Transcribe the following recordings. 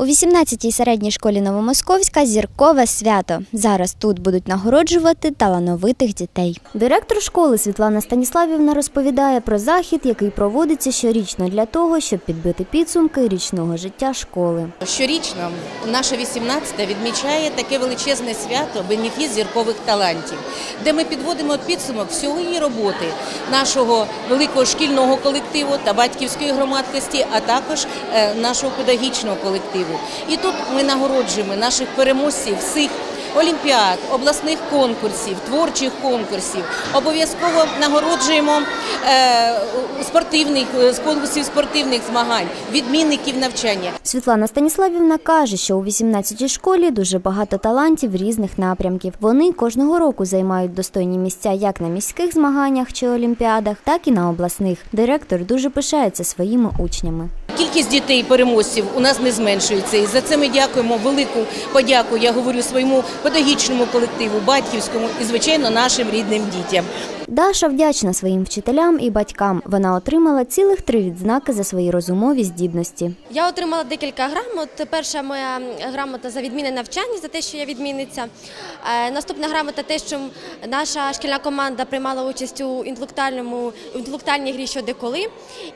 У 18-й середній школі Новомосковська зіркове свято. Зараз тут будуть нагороджувати талановитих дітей. Директор школи Світлана Станіславівна розповідає про захід, який проводиться щорічно для того, щоб підбити підсумки річного життя школи. Щорічно наша 18-та відмічає таке величезне свято бенефіс зіркових талантів, де ми підводимо підсумок всієї роботи нашого великого шкільного колективу та батьківської громадськості, а також е, нашого педагогічного колективу. І тут ми нагороджуємо наших переможців всіх. Олімпіад, обласних конкурсів, творчих конкурсів. Обов'язково нагороджуємо е, спортивних з конкурсів спортивних змагань, відмінників навчання. Світлана Станіславівна каже, що у 18-й школі дуже багато талантів різних напрямків. Вони кожного року займають достойні місця як на міських змаганнях чи олімпіадах, так і на обласних. Директор дуже пишається своїми учнями. Кількість дітей переможців у нас не зменшується, і за це ми дякуємо велику подяку. Я говорю своєму педагогічному колективу, батьківському і звичайно нашим рідним дітям. Даша вдячна своїм вчителям і батькам. Вона отримала цілих три відзнаки за свої розумові здібності. Я отримала декілька грамот. Перша моя грамота за відмінне навчання, за те, що я відмінниця. Е, Наступна грамота те, що наша шкільна команда приймала участь у інтелектуальному інтелектуальній грі «Що, де, коли.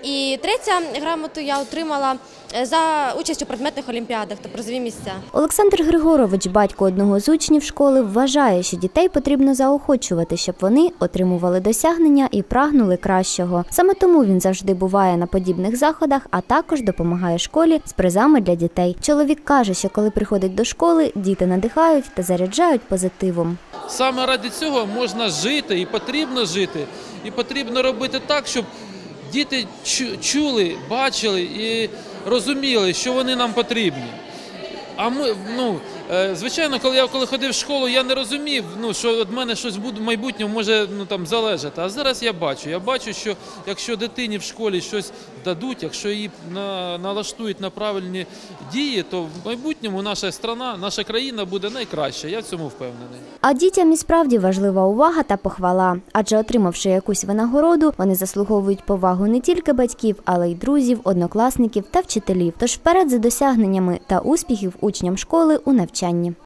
І третя грамоту я отримала е, за участь у предметних олімпіадах та призові місця. Олександр Григорович, батько одного з учнів школи, вважає, що дітей потрібно заохочувати, щоб вони отримували досягнення і прагнули кращого. Саме тому він завжди буває на подібних заходах, а також допомагає школі з призами для дітей. Чоловік каже, що коли приходить до школи, діти надихають та заряджають позитивом. Саме ради цього можна жити і потрібно жити. І потрібно робити так, щоб діти чули, бачили і розуміли, що вони нам потрібні. А ми, ну, звичайно, коли я коли ходив в школу, я не розумів, ну, що від мене щось буде в майбутньому може ну, там, залежати. А зараз я бачу. Я бачу, що якщо дитині в школі щось дадуть, якщо її на, налаштують на правильні дії, то в майбутньому наша страна, наша країна буде найкраща. Я в цьому впевнений. А дітям і справді важлива увага та похвала, адже отримавши якусь винагороду, вони заслуговують повагу не тільки батьків, але й друзів, однокласників та вчителів. Тож вперед за досягненнями та успіхів учням школи у навчанні.